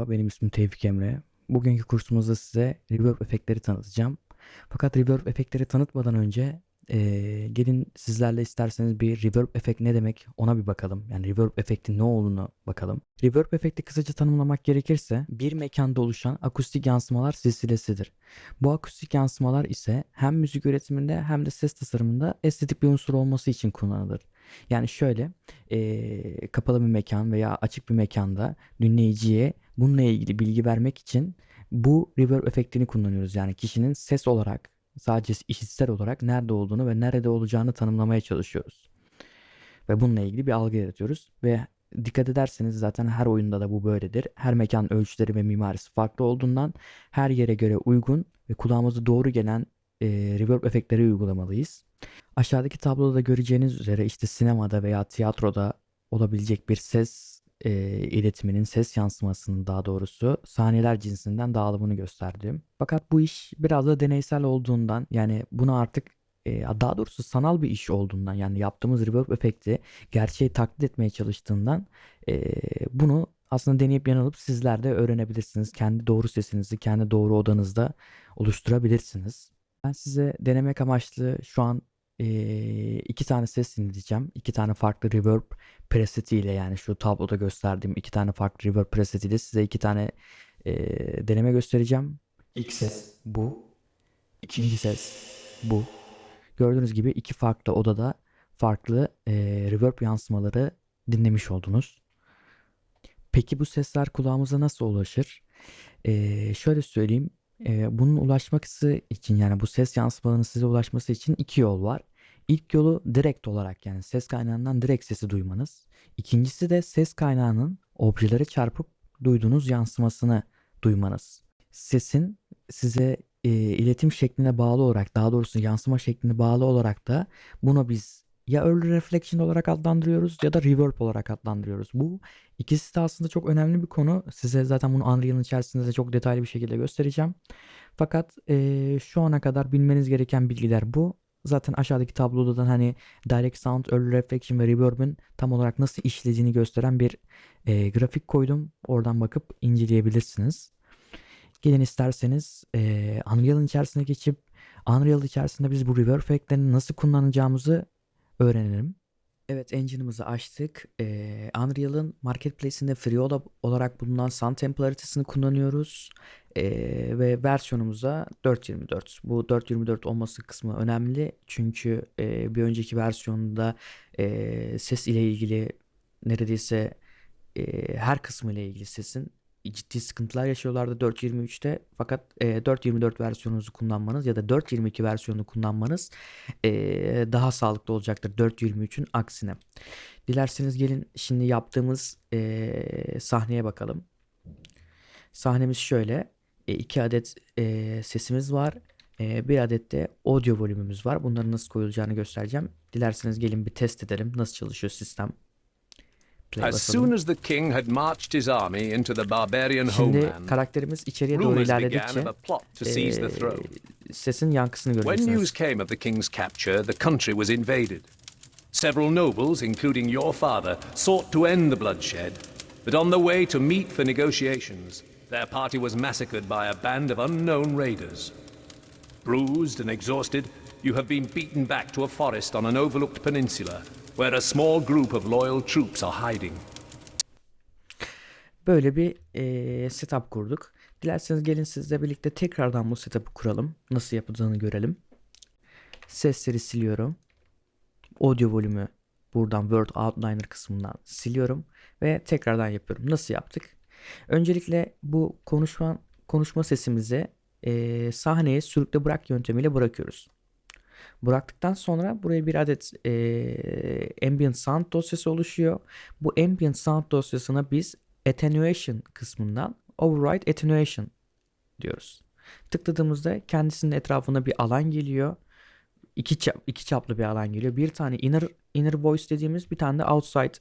merhaba, benim ismim Tevfik Emre. Bugünkü kursumuzda size reverb efektleri tanıtacağım. Fakat reverb efektleri tanıtmadan önce eee, gelin sizlerle isterseniz bir reverb efekt ne demek ona bir bakalım. Yani reverb efektin ne olduğunu bakalım. Reverb efekti kısaca tanımlamak gerekirse bir mekanda oluşan akustik yansımalar silsilesidir. Bu akustik yansımalar ise hem müzik üretiminde hem de ses tasarımında estetik bir unsur olması için kullanılır. Yani şöyle eee, kapalı bir mekan veya açık bir mekanda dinleyiciye bununla ilgili bilgi vermek için bu reverb efektini kullanıyoruz. Yani kişinin ses olarak sadece işitsel olarak nerede olduğunu ve nerede olacağını tanımlamaya çalışıyoruz. Ve bununla ilgili bir algı yaratıyoruz ve dikkat ederseniz zaten her oyunda da bu böyledir. Her mekan ölçüleri ve mimarisi farklı olduğundan her yere göre uygun ve kulağımıza doğru gelen eee reverb efektleri uygulamalıyız. Aşağıdaki tabloda da göreceğiniz üzere işte sinemada veya tiyatroda olabilecek bir ses e, iletiminin, ses yansımasının daha doğrusu saniyeler cinsinden dağılımını gösterdim. Fakat bu iş biraz da deneysel olduğundan yani bunu artık e, daha doğrusu sanal bir iş olduğundan yani yaptığımız reverb efekti gerçeği taklit etmeye çalıştığından e, bunu aslında deneyip yanılıp sizler de öğrenebilirsiniz. Kendi doğru sesinizi kendi doğru odanızda oluşturabilirsiniz. Ben size denemek amaçlı şu an eee, iki tane ses dinleteceğim. İki tane farklı reverb presetiyle yani şu tabloda gösterdiğim iki tane farklı reverb presetiyle size iki tane eee, deneme göstereceğim. İlk ses bu. İkinci ses bu. Gördüğünüz gibi iki farklı odada farklı eee reverb yansımaları dinlemiş oldunuz. Peki bu sesler kulağımıza nasıl ulaşır? Eee, şöyle söyleyeyim. Eee, bunun ulaşması için yani bu ses yansımalarının size ulaşması için iki yol var. İlk yolu direkt olarak yani ses kaynağından direkt sesi duymanız. İkincisi de ses kaynağının objelere çarpıp duyduğunuz yansımasını duymanız. Sesin size e, iletim şekline bağlı olarak daha doğrusu yansıma şekline bağlı olarak da bunu biz ya early reflection olarak adlandırıyoruz ya da reverb olarak adlandırıyoruz. Bu ikisi de aslında çok önemli bir konu. Size zaten bunu Unreal'ın içerisinde de çok detaylı bir şekilde göstereceğim. Fakat e, şu ana kadar bilmeniz gereken bilgiler bu. Zaten aşağıdaki tabloda da hani Direct Sound, Early Reflection ve Reverb'in tam olarak nasıl işlediğini gösteren bir e, grafik koydum. Oradan bakıp inceleyebilirsiniz. Gelin isterseniz e, Unreal'ın içerisine geçip Unreal içerisinde biz bu reverb efektlerini nasıl kullanacağımızı öğrenelim. Evet engine'ımızı açtık. Ee, Unreal'ın marketplace'inde free ola- olarak bulunan Sun Temple kullanıyoruz. Ee, ve versiyonumuza 4.24. Bu 4.24 olması kısmı önemli. Çünkü e, bir önceki versiyonda e, ses ile ilgili neredeyse e, her kısmı ile ilgili sesin ciddi sıkıntılar yaşıyorlardı 4.23'te. Fakat e, 4.24 versiyonunuzu kullanmanız ya da 4.22 versiyonunu kullanmanız e, daha sağlıklı olacaktır 4.23'ün aksine. Dilerseniz gelin şimdi yaptığımız e, sahneye bakalım. Sahnemiz şöyle. E, iki adet e, sesimiz var. E, bir adet de audio volümümüz var. Bunların nasıl koyulacağını göstereceğim. Dilerseniz gelin bir test edelim. Nasıl çalışıyor sistem. As soon as the king had marched his army into the barbarian Şimdi homeland, karakterimiz içeriye doğru rumors began ilerledikçe of a plot to seize the throne. sesin yankısını When göreceksiniz. news came of the king's capture, the country was invaded. Several nobles, including your father, sought to end the bloodshed, but on the way to meet for negotiations, their party was massacred by a band of unknown raiders. Bruised and exhausted, you have been beaten back to a forest on an overlooked peninsula, where a small group of loyal troops are hiding. Böyle bir eee, setup kurduk. Dilerseniz gelin sizle birlikte tekrardan bu setup'ı kuralım. Nasıl yapıldığını görelim. Sesleri siliyorum. Audio volümü buradan Word Outliner kısmından siliyorum ve tekrardan yapıyorum. Nasıl yaptık? Öncelikle bu konuşma konuşma sesimizi eee, sahneye sürükle bırak yöntemiyle bırakıyoruz. Bıraktıktan sonra buraya bir adet eee, ambient sound dosyası oluşuyor. Bu ambient sound dosyasına biz attenuation kısmından override attenuation diyoruz. Tıkladığımızda kendisinin etrafında bir alan geliyor. İki, çap, iki çaplı bir alan geliyor. Bir tane inner inner voice dediğimiz bir tane de outside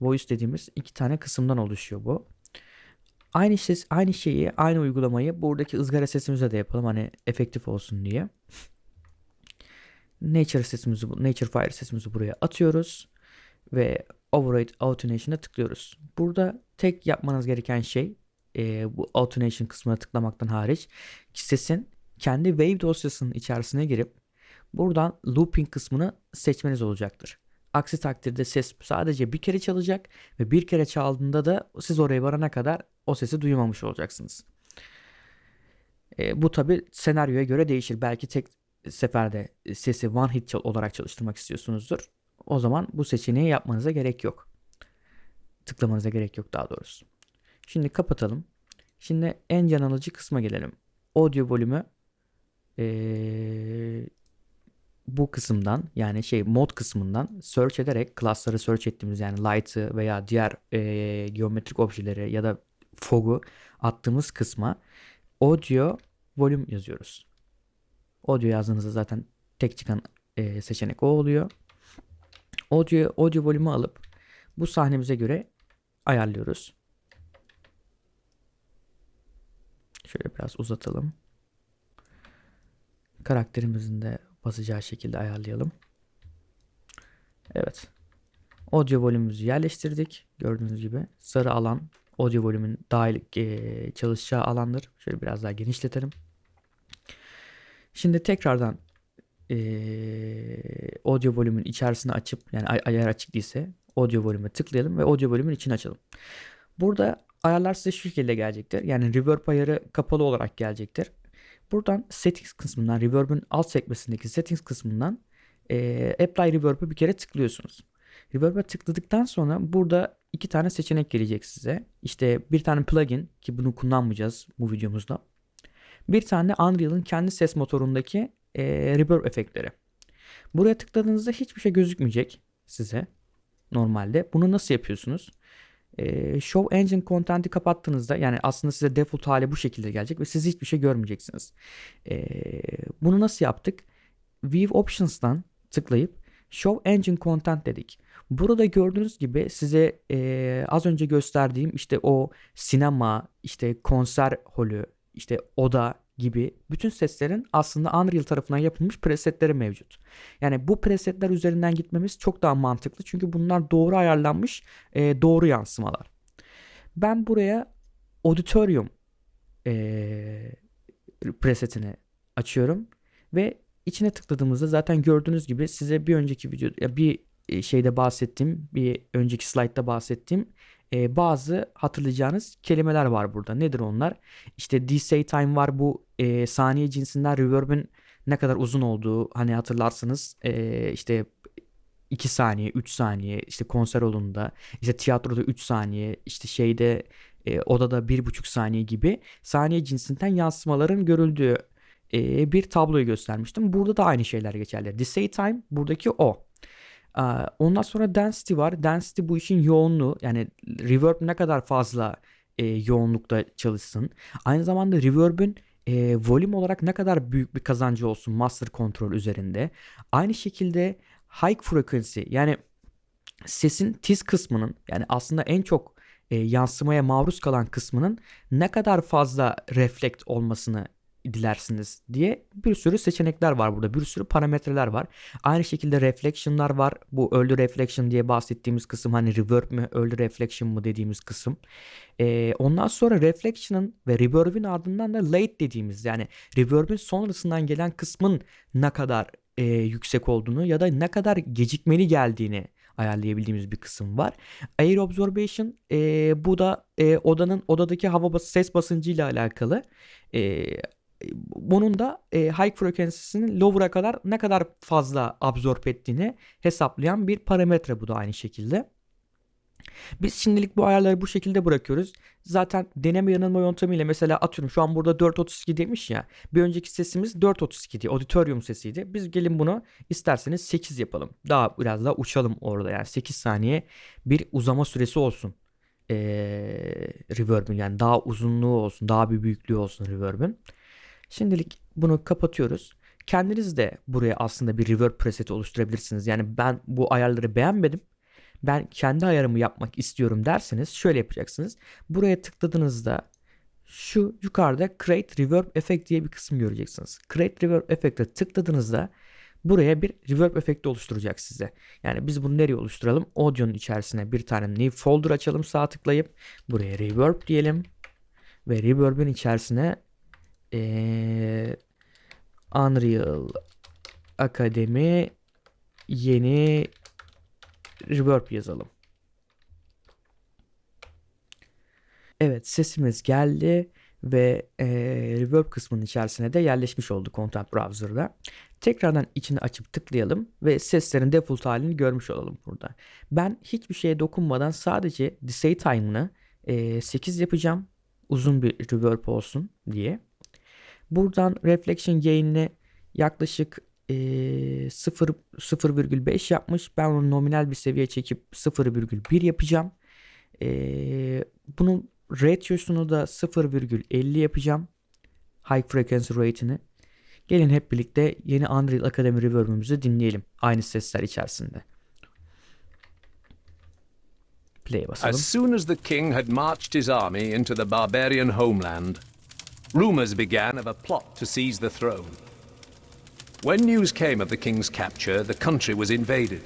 voice dediğimiz iki tane kısımdan oluşuyor bu. Aynı ses, aynı şeyi, aynı uygulamayı buradaki ızgara sesimize de yapalım hani efektif olsun diye. Nature sesimizi, Nature Fire sesimizi buraya atıyoruz ve Override Autonation'a tıklıyoruz. Burada tek yapmanız gereken şey e, bu automation kısmına tıklamaktan hariç sesin kendi wave dosyasının içerisine girip buradan looping kısmını seçmeniz olacaktır. Aksi takdirde ses sadece bir kere çalacak ve bir kere çaldığında da siz oraya varana kadar o sesi duymamış olacaksınız. E, bu tabi senaryoya göre değişir. Belki tek seferde sesi one hit olarak çalıştırmak istiyorsunuzdur. O zaman bu seçeneği yapmanıza gerek yok. Tıklamanıza gerek yok daha doğrusu. Şimdi kapatalım. Şimdi en can alıcı kısma gelelim. Audio volümü eee, bu kısımdan yani şey mod kısmından search ederek class'ları search ettiğimiz yani light'ı veya diğer eee, geometrik objeleri ya da fog'u attığımız kısma audio volüm yazıyoruz. Audio yazdığınızda zaten tek çıkan eee, seçenek o oluyor. Audio, audio volümü alıp bu sahnemize göre ayarlıyoruz. Şöyle biraz uzatalım. Karakterimizin de basacağı şekilde ayarlayalım. Evet. Audio volümümüzü yerleştirdik. Gördüğünüz gibi sarı alan audio volümün dahil eee, çalışacağı alandır. Şöyle biraz daha genişletelim. Şimdi tekrardan eee audio volümün içerisini açıp yani ay- ayar açık değilse audio volüme tıklayalım ve audio volümün içini açalım. Burada ayarlar size şu şekilde gelecektir. Yani reverb ayarı kapalı olarak gelecektir. Buradan settings kısmından reverb'ün alt sekmesindeki settings kısmından eee apply reverb'ı bir kere tıklıyorsunuz. Reverb'e tıkladıktan sonra burada iki tane seçenek gelecek size. İşte bir tane plugin ki bunu kullanmayacağız bu videomuzda. Bir tane Unreal'ın kendi ses motorundaki eee reverb efektleri. Buraya tıkladığınızda hiçbir şey gözükmeyecek size normalde. Bunu nasıl yapıyorsunuz? Eee, Show Engine Content'i kapattığınızda yani aslında size default hali bu şekilde gelecek ve siz hiçbir şey görmeyeceksiniz. Eee, bunu nasıl yaptık? View Options'tan tıklayıp Show Engine Content dedik. Burada gördüğünüz gibi size eee, az önce gösterdiğim işte o sinema, işte konser holü, işte oda gibi bütün seslerin aslında Unreal tarafından yapılmış presetleri mevcut. Yani bu presetler üzerinden gitmemiz çok daha mantıklı çünkü bunlar doğru ayarlanmış eee, doğru yansımalar. Ben buraya Auditorium eee presetini açıyorum ve içine tıkladığımızda zaten gördüğünüz gibi size bir önceki video bir e, şeyde bahsettiğim bir önceki slaytta bahsettiğim e, bazı hatırlayacağınız kelimeler var burada. Nedir onlar? İşte delay time var bu e, saniye cinsinden reverb'ün ne kadar uzun olduğu hani hatırlarsınız e, işte 2 saniye, 3 saniye işte konser olunda işte tiyatroda 3 saniye işte şeyde e, odada 1,5 saniye gibi saniye cinsinden yansımaların görüldüğü e, bir tabloyu göstermiştim. Burada da aynı şeyler geçerli. Delay time buradaki o. Aa, Ondan sonra density var. Density bu işin yoğunluğu. Yani reverb ne kadar fazla e, yoğunlukta çalışsın. Aynı zamanda reverb'ün e, volüm olarak ne kadar büyük bir kazancı olsun master control üzerinde. Aynı şekilde high frequency yani sesin tiz kısmının yani aslında en çok e, yansımaya maruz kalan kısmının ne kadar fazla reflekt olmasını dilersiniz diye bir sürü seçenekler var burada. Bir sürü parametreler var. Aynı şekilde reflection'lar var. Bu early reflection diye bahsettiğimiz kısım hani reverb mi early reflection mı dediğimiz kısım. Ee, ondan sonra reflection'ın ve reverb'in ardından da late dediğimiz yani reverb'in sonrasından gelen kısmın ne kadar e, yüksek olduğunu ya da ne kadar gecikmeli geldiğini ayarlayabildiğimiz bir kısım var. Air Absorption e, bu da e, odanın odadaki hava bas ses basıncı ile alakalı. E, bunun da e, high frequency'sinin lower'a kadar ne kadar fazla absorb ettiğini hesaplayan bir parametre bu da aynı şekilde. Biz şimdilik bu ayarları bu şekilde bırakıyoruz. Zaten deneme yanılma yöntemiyle mesela atıyorum şu an burada 4.32 demiş ya. Bir önceki sesimiz 4.32 diye auditorium sesiydi. Biz gelin bunu isterseniz 8 yapalım. Daha biraz daha uçalım orada yani 8 saniye bir uzama süresi olsun. Ee, reverb'ün yani daha uzunluğu olsun, daha bir büyüklüğü olsun reverb'ün. Şimdilik bunu kapatıyoruz. Kendiniz de buraya aslında bir reverb preseti oluşturabilirsiniz. Yani ben bu ayarları beğenmedim. Ben kendi ayarımı yapmak istiyorum derseniz şöyle yapacaksınız. Buraya tıkladığınızda şu yukarıda Create Reverb Effect diye bir kısım göreceksiniz. Create Reverb Effect'e tıkladığınızda buraya bir reverb efekti oluşturacak size. Yani biz bunu nereye oluşturalım? Audio'nun içerisine bir tane new folder açalım sağ tıklayıp buraya reverb diyelim. ve reverb'in içerisine eee, Unreal Academy yeni reverb yazalım. Evet sesimiz geldi ve eee reverb kısmının içerisine de yerleşmiş oldu Content Browser'da. Tekrardan içini açıp tıklayalım ve seslerin default halini görmüş olalım burada. Ben hiçbir şeye dokunmadan sadece delay time'ını eee, 8 yapacağım. Uzun bir reverb olsun diye. Buradan reflection gain'ini yaklaşık 0 0,5 yapmış. Ben onu nominal bir seviye çekip 0,1 yapacağım. Eee bunun ratio'sunu da 0,50 yapacağım. High frequency rate'ini. Gelin hep birlikte yeni Unreal Academy Reverb'ümüzü dinleyelim. Aynı sesler içerisinde. Play basalım. As soon as the king had marched his army into the barbarian homeland, rumors began of a plot to seize the throne. When news came of the king's capture, the country was invaded.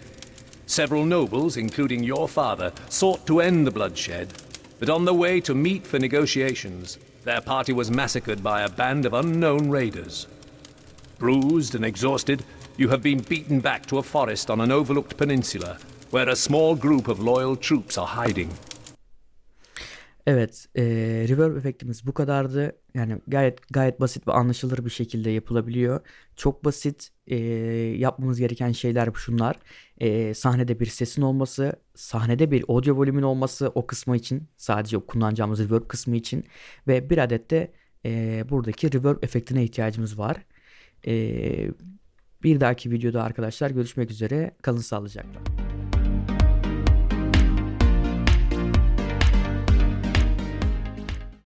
Several nobles, including your father, sought to end the bloodshed, but on the way to meet for negotiations, their party was massacred by a band of unknown raiders. Bruised and exhausted, you have been beaten back to a forest on an overlooked peninsula where a small group of loyal troops are hiding. Evet, eee reverb efektimiz bu kadardı. Yani gayet gayet basit ve anlaşılır bir şekilde yapılabiliyor. Çok basit. eee, yapmamız gereken şeyler şunlar. Eee, sahnede bir sesin olması, sahnede bir audio volümün olması o kısmı için, sadece kullanacağımız reverb kısmı için ve bir adet de eee, buradaki reverb efektine ihtiyacımız var. Eee, bir dahaki videoda arkadaşlar görüşmek üzere. Kalın sağlıcakla.